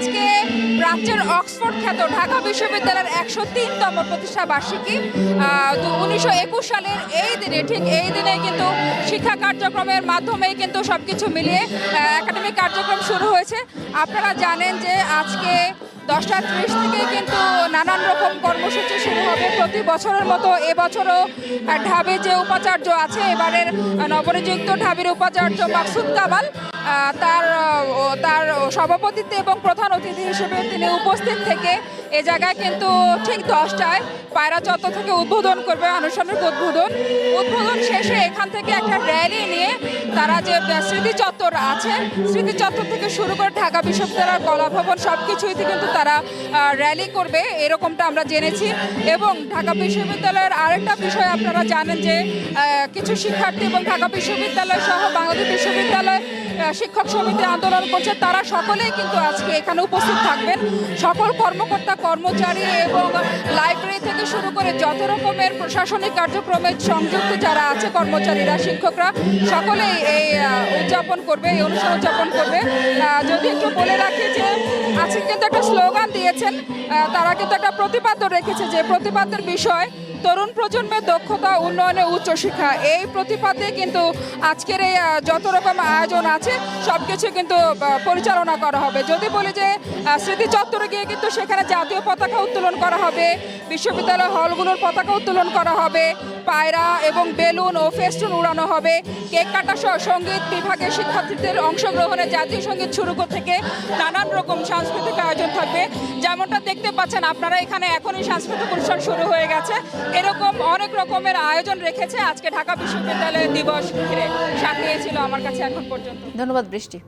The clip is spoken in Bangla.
আজকে প্রাচ্যের অক্সফোর্ড খ্যাত ঢাকা বিশ্ববিদ্যালয়ের একশো তিনতম প্রতিষ্ঠা বার্ষিকী। তো উনিশশো একুশ সালের এই দিনে, ঠিক এই দিনে কিন্তু শিক্ষা কার্যক্রমের মাধ্যমেই কিন্তু সবকিছু মিলিয়ে একাডেমিক কার্যক্রম শুরু হয়েছে। আপনারা জানেন যে আজকে দশটা ত্রিশ থেকে কিন্তু নানান রকম কর্মসূচি শুরু হবে। প্রতি বছরের মতো এবছরও ঢাবে যে উপাচার্য আছে, এবারের নবনিযুক্ত ঢাবির উপাচার্য মাকসুদ কামাল তার তার সভাপতিত্বে এবং প্রধান অতিথি হিসেবে তিনি উপস্থিত থেকে এ জায়গায় কিন্তু ঠিক দশটায় পায়রা চত্বর থেকে উদ্বোধন করবে আনুষ্ঠানিক উদ্বোধন। উদ্বোধন শেষে এখান থেকে একটা র্যালি নিয়ে তারা যে স্মৃতি চত্বর আছে, স্মৃতি চত্বর থেকে শুরু করে ঢাকা বিশ্ববিদ্যালয়ের কলাভবন সব কিছুইতে কিন্তু তারা র্যালি করবে, এরকমটা আমরা জেনেছি। এবং ঢাকা বিশ্ববিদ্যালয়ের আরেকটা বিষয় আপনারা জানেন যে কিছু শিক্ষার্থী এবং ঢাকা বিশ্ববিদ্যালয় সহ বাংলাদেশ বিশ্ববিদ্যালয় শিক্ষক সমিতি আন্দোলন করছে, তারা সকলেই কিন্তু আজকে এখানে উপস্থিত থাকবেন। সকল কর্মকর্তা, কর্মচারী এবং লাইব্রেরি থেকে শুরু করে যত রকমের প্রশাসনিক কার্যক্রমে সংযুক্ত যারা আছে, কর্মচারীরা, শিক্ষকরা, সকলেই এই উদযাপন করবে, এই অনুষ্ঠান উদযাপন করবে। যদি একটু বলে রাখি যে, আজকে কিন্তু একটা স্লোগান দিয়েছেন তারা কিন্তু একটা প্রতিপাদ্য রেখেছে যে, প্রতিপাদ্যের বিষয় তরুণ প্রজন্মের দক্ষতা, উন্নয়নে উচ্চশিক্ষা এই প্রতিপাদ্যে কিন্তু আজকের এই যত রকম আয়োজন আছে সব কিছু কিন্তু পরিচালনা করা হবে। যদি বলি যে স্মৃতি চত্বরে গিয়ে কিন্তু সেখানে জাতীয় পতাকা উত্তোলন করা হবে, বিশ্ববিদ্যালয় হলগুলোর পতাকা উত্তোলন করা হবে, পায়রা এবং বেলুন ও ফেস্টুন উড়ানো হবে, কেক কাটা সহ সংগীত বিভাগের শিক্ষার্থীদের অংশগ্রহণে জাতীয় সংগীত শুরু থেকে নানান রকম সাংস্কৃতিক আয়োজন থাকবে। যেমনটা দেখতে পাচ্ছেন আপনারা, এখানে এখনই সাংস্কৃতিক অনুষ্ঠান শুরু হয়ে গেছে। এরকম অনেক রকমের আয়োজন রেখেছে। আজকে ঢাকা বিশ্ববিদ্যালয় দিবস ঘিরে। সাথে ছিল আমার কাছে এখন পর্যন্ত। ধন্যবাদ, বৃষ্টি।